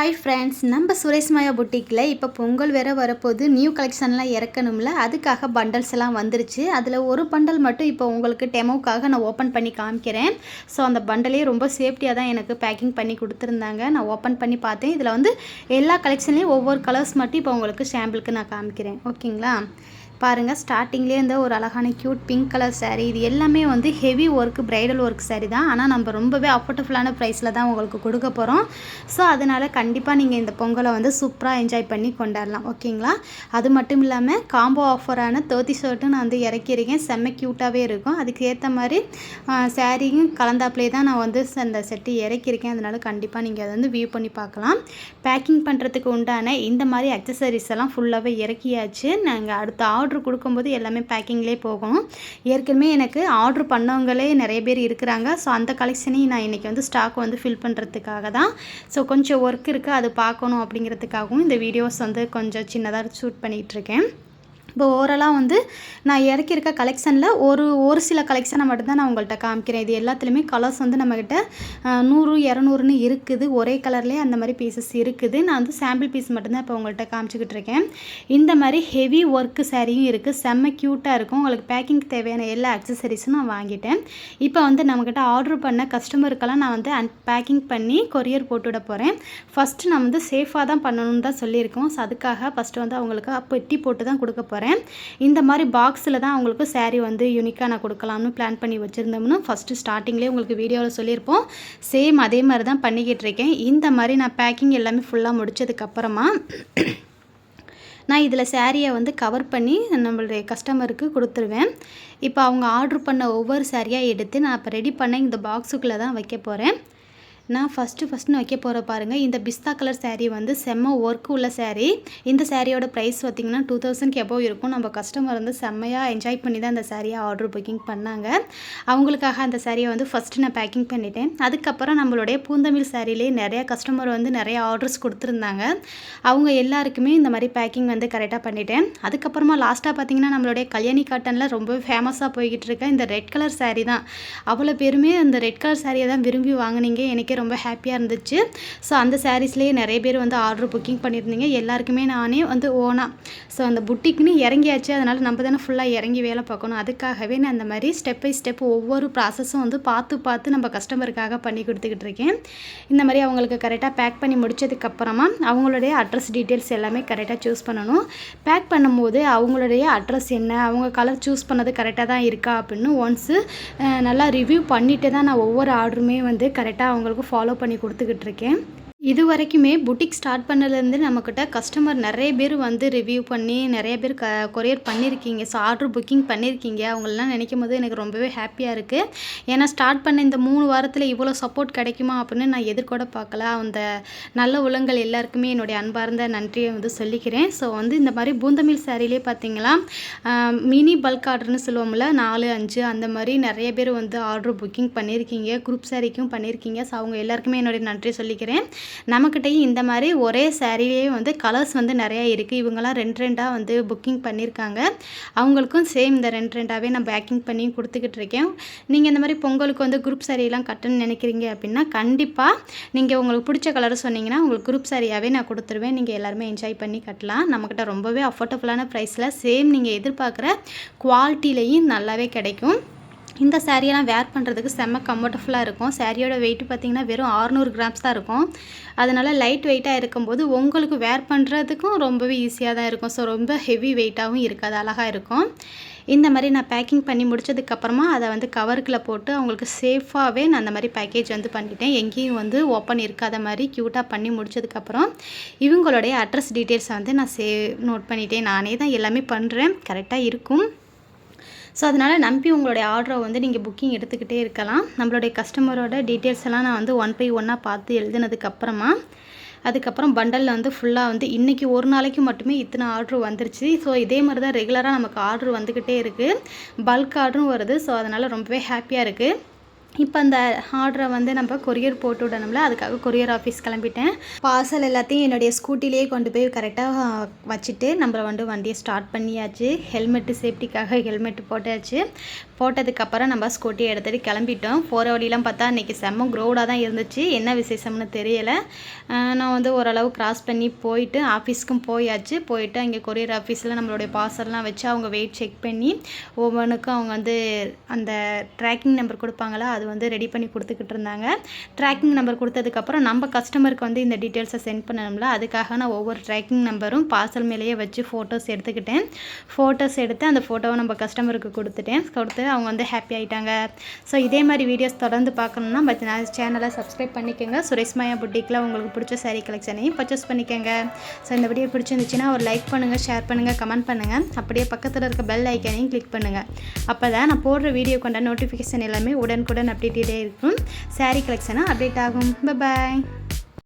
Hi friends நம்ம சுரேஷ் மாயா புட்டிக்கில் இப்போ பொங்கல் வேறு வரப்போது நியூ கலெக்ஷன்லாம் இறக்கணும்ல. அதுக்காக பண்டல்ஸ் எல்லாம் வந்துருச்சு. அதில் ஒரு பண்டல் மட்டும் இப்போ உங்களுக்கு டெமோக்காக நான் ஓப்பன் பண்ணி காமிக்கிறேன். ஸோ அந்த பண்டலே ரொம்ப சேஃப்டியாக தான் எனக்கு பேக்கிங் பண்ணி கொடுத்துருந்தாங்க. நான் ஓப்பன் பண்ணி பார்த்தேன். இதில் வந்து எல்லா கலெக்ஷன்லேயும் ஒவ்வொரு கலர்ஸ் மட்டும் இப்போ உங்களுக்கு சாம்பிளுக்கு நான் காமிக்கிறேன். ஓகேங்களா பாருங்கள் ஸ்டார்டிங்லேயே இந்த ஒரு அழகான க்யூட் பிங்க் கலர் சாரீ இது எல்லாமே வந்து heavy work bridal work sari தான். ஆனால் நம்ம ரொம்பவே அஃபோர்டபுளான ப்ரைஸில் தான் உங்களுக்கு கொடுக்க போகிறோம் ஸோ அதனால் கண்டிப்பாக நீங்கள் இந்த பொங்கலை வந்து சூப்பராக என்ஜாய் பண்ணி கொண்டாடலாம். ஓகேங்களா அது மட்டும் இல்லாமல் காம்போ ஆஃபரான தேர்ட்டி ஷர்ட்டும் நான் வந்து இறக்கியிருக்கேன். செம்ம க்யூட்டாகவே இருக்கும். அதுக்கு ஏற்ற மாதிரி சாரியும் கலந்தாப்புலே தான் நான் வந்து அந்த செட்டு இறக்கியிருக்கேன். அதனால் கண்டிப்பாக நீங்கள் அதை வந்து வியூ பண்ணி பார்க்கலாம். பேக்கிங் பண்ணுறதுக்கு உண்டான இந்த மாதிரி அக்சசரிஸ் எல்லாம் ஃபுல்லாகவே இறக்கியாச்சு. நாங்கள் அடுத்த ஆர்டர் கொடுக்கும்போது எல்லாமே பேக்கிங்லேயே போகும். ஏற்கனவே எனக்கு ஆர்டர் பண்ணவங்களே நிறைய பேர் இருக்கிறாங்க. ஸோ அந்த கலெக்ஷனையும் நான் இன்றைக்கி வந்து ஸ்டாக் வந்து ஃபில் பண்ணுறதுக்காக தான். ஸோ கொஞ்சம் ஒர்க் இருக்குது அது பார்க்கணும் அப்படிங்கிறதுக்காகவும் இந்த வீடியோஸ் வந்து கொஞ்சம் சின்னதாக ஷூட் பண்ணிகிட்ருக்கேன் இப்போ ஓவராலாக வந்து நான் இறக்கியிருக்க கலெக்ஷனில் ஒரு ஒரு சில கலெக்ஷனை மட்டும்தான் நான் உங்கள்கிட்ட காமிக்கிறேன். இது எல்லாத்துலேயுமே கலர்ஸ் வந்து நம்மக்கிட்ட நூறு இரநூறுன்னு இருக்குது. ஒரே கலர்லேயே அந்த மாதிரி பீசஸ் இருக்குது. நான் வந்து சாம்பிள் பீஸ் மட்டும்தான் இப்போ உங்கள்கிட்ட காமிச்சிக்கிட்டு இருக்கேன். இந்த மாதிரி ஹெவி ஒர்க்கு சாரியும் இருக்குது செம்ம க்யூட்டாக இருக்கும். உங்களுக்கு பேக்கிங்க்கு தேவையான எல்லா அக்சசரிஸும் நான் வாங்கிட்டேன். இப்போ வந்து நம்மக்கிட்ட ஆர்டர் பண்ண கஸ்டமருக்கெல்லாம் நான் வந்து பேக்கிங் பண்ணி கொரியர் போட்டுவிட போகிறேன் ஃபஸ்ட்டு நான் வந்து சேஃபாக தான் பண்ணணும்னு தான் சொல்லியிருக்கோம். ஸோ அதுக்காக ஃபஸ்ட்டு வந்து அவங்களுக்கு பெட்டி போட்டு தான் கொடுக்க போகிறேன் இந்த மாதிரி பாக்ஸில் தான் உங்களுக்கு saree வந்து யூனிக்காக நான் கொடுக்கலாம்னு பிளான் பண்ணி வச்சுருந்தோம்னு ஃபஸ்ட்டு ஸ்டார்டிங்லேயே உங்களுக்கு வீடியோவில் சொல்லியிருப்போம். சேம் அதே மாதிரி தான் பண்ணிக்கிட்டு இருக்கேன். இந்த மாதிரி நான் பேக்கிங் எல்லாமே ஃபுல்லாக முடிச்சதுக்கப்புறமா நான் இதில் சேரீயை வந்து கவர் பண்ணி நம்மளுடைய கஸ்டமருக்கு கொடுத்துருவேன். இப்போ அவங்க ஆர்டர் பண்ண ஒவ்வொரு சேரீயாக எடுத்து நான் இப்போ ரெடி பண்ண இந்த பாக்ஸுக்குள்ளே தான் வைக்க போகிறேன் நான் ஃபஸ்ட்டு ஃபஸ்ட்டு வைக்க போகிற பாருங்கள் இந்த பிஸ்தா கலர் சேரீ வந்து செம்ம ஒர்க் உள்ள சேரீ இந்த சேரீயோட ப்ரைஸ் பார்த்திங்கன்னா டூ தௌசண்ட்க்கு எபோவ் இருக்கும். நம்ம கஸ்டமர் வந்து செம்மையாக என்ஜாய் பண்ணி தான் அந்த சேரீயை ஆர்டர் புக்கிங் பண்ணாங்க. அவங்களுக்காக அந்த சேரீயை வந்து ஃபஸ்ட்டு நான் பேக்கிங் பண்ணிட்டேன். அதுக்கப்புறம் நம்மளுடைய பூந்தமிழ் சேரீலேயே நிறையா கஸ்டமர் வந்து நிறைய ஆர்டர்ஸ் கொடுத்துருந்தாங்க. அவங்க எல்லாருக்குமே இந்த மாதிரி பேக்கிங் வந்து கரெக்டாக பண்ணிட்டேன். அதுக்கப்புறமா லாஸ்ட்டாக பார்த்தீங்கன்னா நம்மளுடைய கல்யாணி காட்டனில் ரொம்ப ஃபேமஸாக போய்கிட்டு இருக்க இந்த ரெட் கலர் சேரீ தான். அவ்வளோ பேருமே அந்த ரெட் கலர் சாரியை தான் விரும்பி வாங்கினீங்க. எனக்கே ரொம்ப ஹாப்பியாக இருந்துச்சு. ஸோ அந்த சாரீஸ்லேயே நிறைய பேர் வந்து ஆர்டர் புக்கிங் பண்ணியிருந்தீங்க. எல்லாருக்குமே நானே வந்து ஓனாக ஸோ அந்த புட்டிக்குன்னு இறங்கியாச்சு. அதனால் நம்ம தானே ஃபுல்லாக இறங்கி வேலை பார்க்கணும். அதுக்காகவே நான் அந்த மாதிரி ஸ்டெப் பை ஸ்டெப் ஒவ்வொரு ப்ராசஸும் வந்து பார்த்து பார்த்து நம்ம கஸ்டமருக்காக பண்ணி கொடுத்துக்கிட்டு இருக்கேன். இந்த மாதிரி அவங்களுக்கு கரெக்டாக பேக் பண்ணி முடிச்சதுக்கப்புறமா அவங்களுடைய அட்ரஸ் டீட்டெயில்ஸ் எல்லாமே கரெக்டாக சூஸ் பண்ணணும். பேக் பண்ணும்போது அவங்களுடைய அட்ரஸ் என்ன? அவங்க கலர் சூஸ் பண்ணது கரெக்டாக தான் இருக்கா? அப்படின்னு ஒன்ஸு நல்லா ரிவ்யூ பண்ணிவிட்டு தான் நான் ஒவ்வொரு ஆர்டருமே வந்து கரெக்டாக அவங்களுக்கு ஃபாலோ பண்ணி கொடுத்துக்கிட்டு இருக்கேன் இது வரைக்குமே புட்டிக் ஸ்டார்ட் பண்ணலேருந்து நம்மக்கிட்ட கஸ்டமர் நிறைய பேர் வந்து ரிவ்யூ பண்ணி நிறைய பேர் க கொரியர் பண்ணியிருக்கீங்க ஸோ ஆர்டர் புக்கிங் பண்ணியிருக்கீங்க. அவங்களெலாம் நினைக்கும் போது எனக்கு ரொம்பவே ஹாப்பியாக இருக்குது ஏன்னா ஸ்டார்ட் பண்ண இந்த மூணு வாரத்தில் இவ்வளோ சப்போர்ட் கிடைக்குமா அப்படின்னு நான் எதிர்கூட பார்க்கல. அந்த நல்ல உலங்கள் எல்லாருக்குமே என்னுடைய அன்பார்ந்த நன்றியை வந்து சொல்லிக்கிறேன். ஸோ வந்து இந்த மாதிரி பூந்தமிழ் சாரிலே பார்த்தீங்களா மினி பல்க் ஆர்டர்னு சொல்லுவோம்ல நாலு அஞ்சு அந்த மாதிரி நிறைய பேர் வந்து ஆர்டர் புக்கிங் பண்ணியிருக்கீங்க குரூப் சாரிக்கும் பண்ணியிருக்கீங்க. ஸோ அவங்க எல்லாருக்குமே என்னுடைய நன்றி சொல்லிக்கிறேன். நம்மக்கிட்டையும் இந்த மாதிரி ஒரே சாரிலேயே வந்து கலர்ஸ் வந்து நிறையா இருக்குது இவங்கெல்லாம் ரெண்டு ரெண்டாக வந்து புக்கிங் பண்ணியிருக்காங்க. அவங்களுக்கும் சேம் இந்த ரெண்டு ரெண்டாகவே நான் பேக்கிங் பண்ணி கொடுத்துக்கிட்டு இருக்கேன். நீங்கள் இந்த மாதிரி பொங்கலுக்கு வந்து குரூப் சாரியெல்லாம் கட்டணும்னு நினைக்கிறீங்க அப்படின்னா கண்டிப்பாக நீங்கள் உங்களுக்கு பிடிச்ச கலர் சொன்னீங்கன்னா உங்களுக்கு குரூப் சாரியாகவே நான் கொடுத்துருவேன். நீங்கள் எல்லாருமே என்ஜாய் பண்ணி கட்டலாம். நம்மக்கிட்ட ரொம்பவே அஃபோர்டபுளான ப்ரைஸில் சேம் நீங்கள் எதிர்பார்க்குற குவாலிட்டிலையும் நல்லாவே கிடைக்கும். இந்த சாரியெல்லாம் வேர் பண்ணுறதுக்கு செம்ம கம்ஃபர்டபுளாக இருக்கும். சாரியோட வெயிட் பார்த்திங்கன்னா வெறும் 600 கிராம்ஸ் தான் இருக்கும். அதனால் லைட் வெயிட்டாக இருக்கும்போது உங்களுக்கு வேர் பண்ணுறதுக்கும் ரொம்பவே ஈஸியாக தான் இருக்கும். ஸோ ரொம்ப ஹெவி வெயிட்டாகவும் இருக்காது. அழகாக இருக்கும். இந்த மாதிரி நான் பேக்கிங் பண்ணி முடிச்சதுக்கப்புறமா அதை வந்து கவருக்குள்ளே போட்டு அவங்களுக்கு சேஃபாகவே நான் அந்த மாதிரி பேக்கேஜ் வந்து பண்ணிட்டேன். எங்கேயும் வந்து ஓப்பன் இருக்காத மாதிரி க்யூட்டாக பண்ணி முடிச்சதுக்கப்புறம் இவங்களுடைய அட்ரஸ் டீட்டெயில்ஸை வந்து நான் சே நோட் பண்ணிட்டேன். நானே தான் எல்லாமே பண்ணுறேன் கரெக்டாக இருக்கும். ஸோ அதனால் நம்பி உங்களுடைய ஆர்டரை வந்து நீங்கள் புக்கிங் எடுத்துக்கிட்டே இருக்கலாம். நம்மளுடைய கஸ்டமரோட டீட்டெயில்ஸ் எல்லாம் நான் வந்து ஒன் பை ஒன்னாக பார்த்து எழுதினதுக்கப்புறமா அதுக்கப்புறம் பண்டலில் வந்து ஃபுல்லாக வந்து இன்றைக்கி ஒரு நாளைக்கு மட்டுமே இத்தனை ஆர்டர் வந்துருச்சு. ஸோ இதே மாதிரி தான் ரெகுலராக நமக்கு ஆர்டர் வந்துக்கிட்டே இருக்குது பல்க் ஆர்டரும் வருது. ஸோ அதனால் ரொம்பவே ஹாப்பியாக இருக்குது இப்போ அந்த ஆர்டரை வந்து நம்ம கொரியர் போட்டு விடணும்ல அதுக்காக கொரியர் ஆஃபீஸ் கிளம்பிட்டேன். பார்சல் எல்லாத்தையும் என்னுடைய ஸ்கூட்டிலேயே கொண்டு போய் கரெக்டாக வச்சுட்டு நம்ம வந்து வண்டியை ஸ்டார்ட் பண்ணியாச்சு. ஹெல்மெட்டு சேஃப்டிக்காக ஹெல்மெட் போட்டாச்சு. போட்டதுக்கப்புறம் நம்ம ஸ்கூட்டி எடுத்துகிட்டு கிளம்பிட்டோம். போகிற வழியெலாம் பார்த்தா இன்றைக்கி செம்ம க்ரௌடாக தான் இருந்துச்சு. என்ன விசேஷம்னு தெரியலை. நான் வந்து ஓரளவு கிராஸ் பண்ணி போயிட்டு ஆஃபீஸ்க்கும் போயாச்சு. போயிட்டு அங்கே கொரியர் ஆஃபீஸில் நம்மளுடைய பார்சல்லாம் வச்சு அவங்க வெயிட் செக் பண்ணி ஒவ்வொன்றுக்கும் அவங்க வந்து அந்த ட்ராக்கிங் நம்பர் கொடுப்பாங்களா அது வந்து ரெடி பண்ணி கொடுத்துக்கிட்டு இருந்தாங்க ட்ராக்கிங் நம்பர் கொடுத்ததுக்கப்புறம் நம்ம கஸ்டமருக்கு வந்து இந்த டீட்டெயில்ஸை சென்ட் பண்ணணும்ல அதுக்காக நான் ஒவ்வொரு ட்ராக்கிங் நம்பரும் பார்சல் மேலேயே வச்சு ஃபோட்டோஸ் எடுத்துக்கிட்டேன். ஃபோட்டோஸ் எடுத்து அந்த ஃபோட்டோவை நம்ம கஸ்டமருக்கு கொடுத்துட்டேன். கொடுத்து அவங்க வந்து ஹாப்பி ஆகிட்டாங்க ஸோ இதே மாதிரி வீடியோஸ் தொடர்ந்து பார்க்கணுன்னா பட் நான் சேனலை சப்ஸ்கிரைப் பண்ணிக்கோங்க. சுரேஷ் மாயா புட்டிக்கில் உங்களுக்கு பிடிச்ச சாரீ கலெக்ஷனையும் பர்ச்சேஸ் பண்ணிக்கோங்க. ஸோ இந்த வீடியோ பிடிச்சிருந்துச்சுன்னா ஒரு லைக் பண்ணுங்கள் ஷேர் பண்ணுங்கள் கமெண்ட் பண்ணுங்கள் அப்படியே பக்கத்தில் இருக்க பெல் ஐக்கானையும் கிளிக் பண்ணுங்கள் அப்போ தான் நான் போடுற வீடியோ கொண்ட நோட்டிஃபிகேஷன் எல்லாமே உடனுக்குடன் அப்டேட்டே இருக்கும். சாரீ கலெக்ஷனாக அப்டேட் ஆகும். பாய்